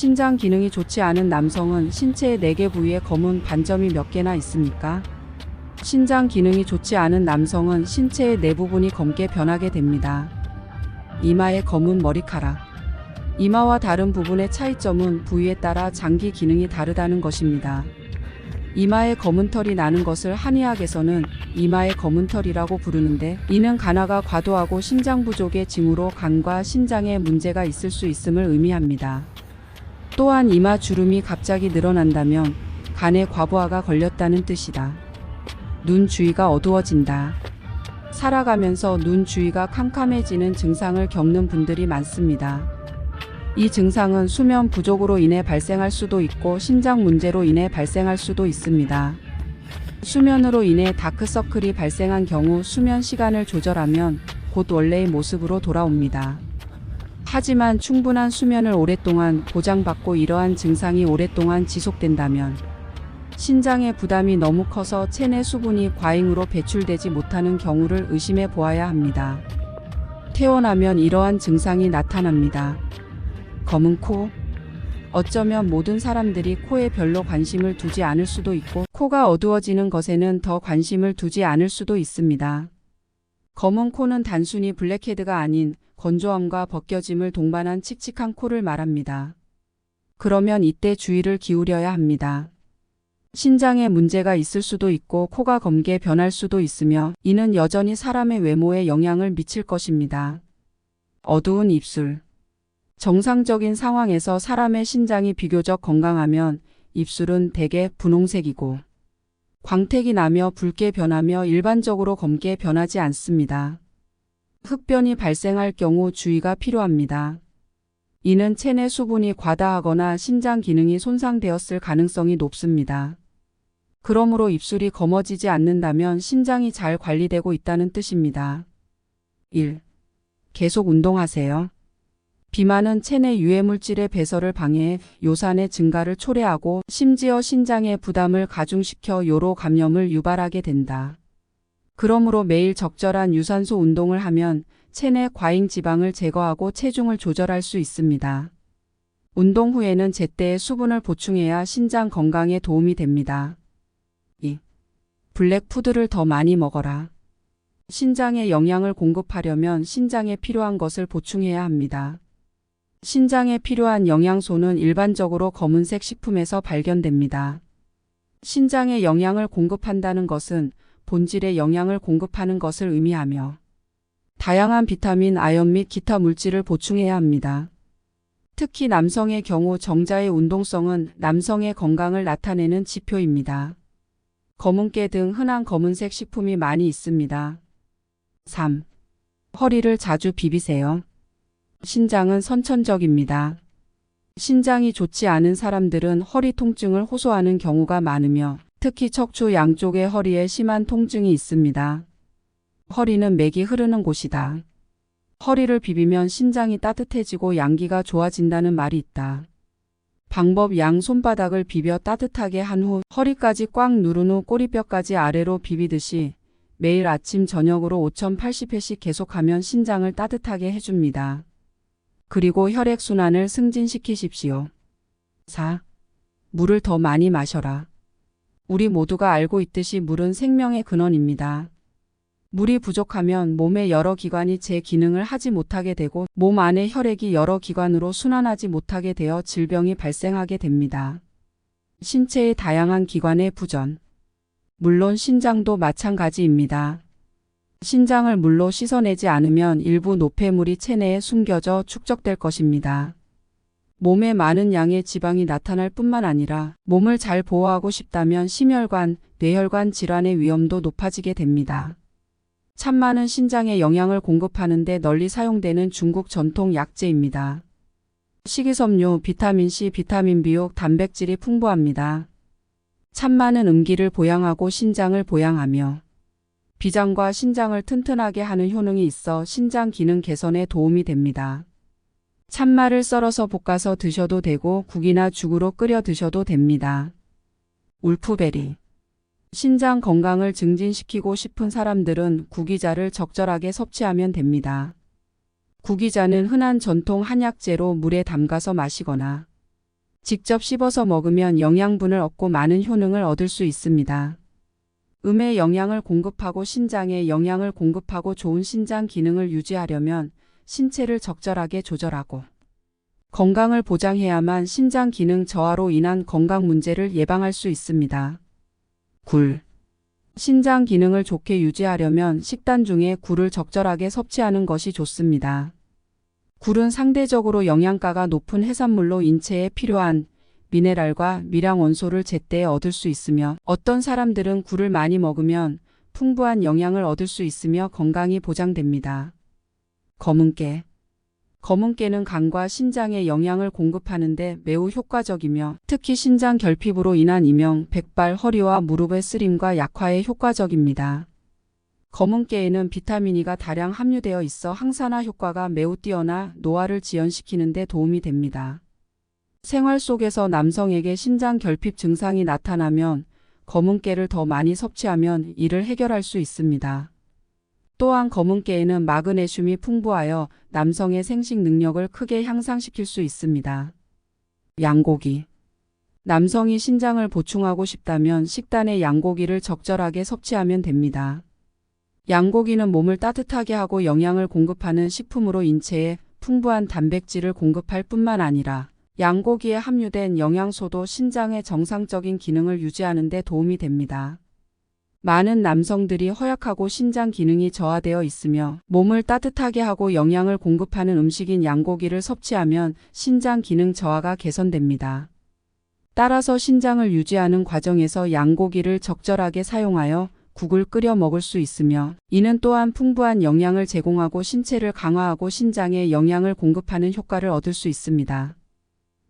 신장 기능이 좋지 않은 남성은 신체의 4개 부위에 검은 반점이 몇 개나 있습니까? 신장 기능이 좋지 않은 남성은 신체의 네 부분이 검게 변하게 됩니다. 이마의 검은 머리카락. 이마와 다른 부분의 차이점은 부위에 따라 장기 기능이 다르다는 것입니다. 이마에 검은 털이 나는 것을 한의학에서는 이마의 검은 털이라고 부르는데 이는 간화가 과도하고 신장 부족의 징후로 간과 신장에 문제가 있을 수 있음을 의미합니다. 또한 이마 주름이 갑자기 늘어난다면 간에 과부하가 걸렸다는 뜻이다. 눈 주위가 어두워진다. 살아가면서 눈 주위가 캄캄해지는 증상을 겪는 분들이 많습니다. 이 증상은 수면 부족으로 인해 발생할 수도 있고 신장 문제로 인해 발생할 수도 있습니다. 수면으로 인해 다크서클이 발생한 경우 수면 시간을 조절하면 곧 원래의 모습으로 돌아옵니다. 하지만 충분한 수면을 오랫동안 보장받고 이러한 증상이 오랫동안 지속된다면 신장의 부담이 너무 커서 체내 수분이 과잉으로 배출되지 못하는 경우를 의심해 보아야 합니다. 태어나면 이러한 증상이 나타납니다. 검은 코. 어쩌면 모든 사람들이 코에 별로 관심을 두지 않을 수도 있고 코가 어두워지는 것에는 더 관심을 두지 않을 수도 있습니다. 검은 코는 단순히 블랙헤드가 아닌 건조함과 벗겨짐을 동반한 칙칙한 코를 말합니다. 그러면 이때 주의를 기울여야 합니다. 신장에 문제가 있을 수도 있고 코가 검게 변할 수도 있으며 이는 여전히 사람의 외모에 영향을 미칠 것입니다. 어두운 입술. 정상적인 상황에서 사람의 신장이 비교적 건강하면 입술은 대개 분홍색이고 광택이 나며 붉게 변하며 일반적으로 검게 변하지 않습니다. 흑변이 발생할 경우 주의가 필요합니다. 이는 체내 수분이 과다하거나 신장 기능이 손상되었을 가능성이 높습니다. 그러므로 입술이 검어지지 않는다면 신장이 잘 관리되고 있다는 뜻입니다. 1. 계속 운동하세요. 비만은 체내 유해물질의 배설을 방해해 요산의 증가를 초래하고 심지어 신장의 부담을 가중시켜 요로 감염을 유발하게 된다. 그러므로 매일 적절한 유산소 운동을 하면 체내 과잉 지방을 제거하고 체중을 조절할 수 있습니다. 운동 후에는 제때에 수분을 보충해야 신장 건강에 도움이 됩니다. 2. 블랙푸드를 더 많이 먹어라. 신장에 영양을 공급하려면 신장에 필요한 것을 보충해야 합니다. 신장에 필요한 영양소는 일반적으로 검은색 식품에서 발견됩니다. 신장에 영양을 공급한다는 것은 본질에 영양을 공급하는 것을 의미하며 다양한 비타민, 아연 및 기타 물질을 보충해야 합니다. 특히 남성의 경우 정자의 운동성은 남성의 건강을 나타내는 지표입니다. 검은깨 등 흔한 검은색 식품이 많이 있습니다. 3. 허리를 자주 비비세요. 신장은 선천적입니다. 신장이 좋지 않은 사람들은 허리 통증을 호소하는 경우가 많으며 특히 척추 양쪽의 허리에 심한 통증이 있습니다. 허리는 맥이 흐르는 곳이다. 허리를 비비면 신장이 따뜻해지고 양기가 좋아진다는 말이 있다. 방법 양 손바닥을 비벼 따뜻하게 한 후 허리까지 꽉 누른 후 꼬리뼈까지 아래로 비비듯이 매일 아침 저녁으로 5080회씩 계속하면 신장을 따뜻하게 해줍니다. 그리고 혈액순환을 승진시키십시오. 4. 물을 더 많이 마셔라. 우리 모두가 알고 있듯이 물은 생명의 근원입니다. 물이 부족하면 몸의 여러 기관이 제 기능을 하지 못하게 되고 몸 안의 혈액이 여러 기관으로 순환하지 못하게 되어 질병이 발생하게 됩니다. 신체의 다양한 기관의 부전. 물론 신장도 마찬가지입니다. 신장을 물로 씻어내지 않으면 일부 노폐물이 체내에 숨겨져 축적될 것입니다. 몸에 많은 양의 지방이 나타날 뿐만 아니라 몸을 잘 보호하고 싶다면 심혈관, 뇌혈관 질환의 위험도 높아지게 됩니다. 참마는 신장에 영양을 공급하는데 널리 사용되는 중국 전통 약재입니다. 식이섬유, 비타민C, 비타민 B6, 단백질이 풍부합니다. 참마는 음기를 보양하고 신장을 보양하며 비장과 신장을 튼튼하게 하는 효능이 있어 신장 기능 개선에 도움이 됩니다. 참마를 썰어서 볶아서 드셔도 되고 국이나 죽으로 끓여 드셔도 됩니다. 울프베리 신장 건강을 증진시키고 싶은 사람들은 구기자를 적절하게 섭취하면 됩니다. 구기자는 흔한 전통 한약재로 물에 담가서 마시거나 직접 씹어서 먹으면 영양분을 얻고 많은 효능을 얻을 수 있습니다. 음의 영양을 공급하고 신장에 영양을 공급하고 좋은 신장 기능을 유지하려면 신체를 적절하게 조절하고 건강을 보장해야만 신장 기능 저하로 인한 건강 문제를 예방할 수 있습니다. 굴. 신장 기능을 좋게 유지하려면 식단 중에 굴을 적절하게 섭취하는 것이 좋습니다. 굴은 상대적으로 영양가가 높은 해산물로 인체에 필요한 미네랄과 미량 원소를 제때 얻을 수 있으며 어떤 사람들은 굴을 많이 먹으면 풍부한 영양을 얻을 수 있으며 건강이 보장됩니다. 검은깨. 검은깨는 간과 신장에 영양을 공급하는데 매우 효과적이며 특히 신장 결핍으로 인한 이명, 백발, 허리와 무릎의 쓰림과 약화에 효과적입니다. 검은깨에는 비타민 E가 다량 함유되어 있어 항산화 효과가 매우 뛰어나 노화를 지연시키는 데 도움이 됩니다. 생활 속에서 남성에게 신장 결핍 증상이 나타나면 검은깨를 더 많이 섭취하면 이를 해결할 수 있습니다. 또한 검은깨에는 마그네슘이 풍부하여 남성의 생식 능력을 크게 향상시킬 수 있습니다. 양고기. 남성이 신장을 보충하고 싶다면 식단에 양고기를 적절하게 섭취하면 됩니다. 양고기는 몸을 따뜻하게 하고 영양을 공급하는 식품으로 인체에 풍부한 단백질을 공급할 뿐만 아니라 양고기에 함유된 영양소도 신장의 정상적인 기능을 유지하는 데 도움이 됩니다. 많은 남성들이 허약하고 신장 기능이 저하되어 있으며 몸을 따뜻하게 하고 영양을 공급하는 음식인 양고기를 섭취하면 신장 기능 저하가 개선됩니다. 따라서 신장을 유지하는 과정에서 양고기를 적절하게 사용하여 국을 끓여 먹을 수 있으며 이는 또한 풍부한 영양을 제공하고 신체를 강화하고 신장에 영양을 공급하는 효과를 얻을 수 있습니다.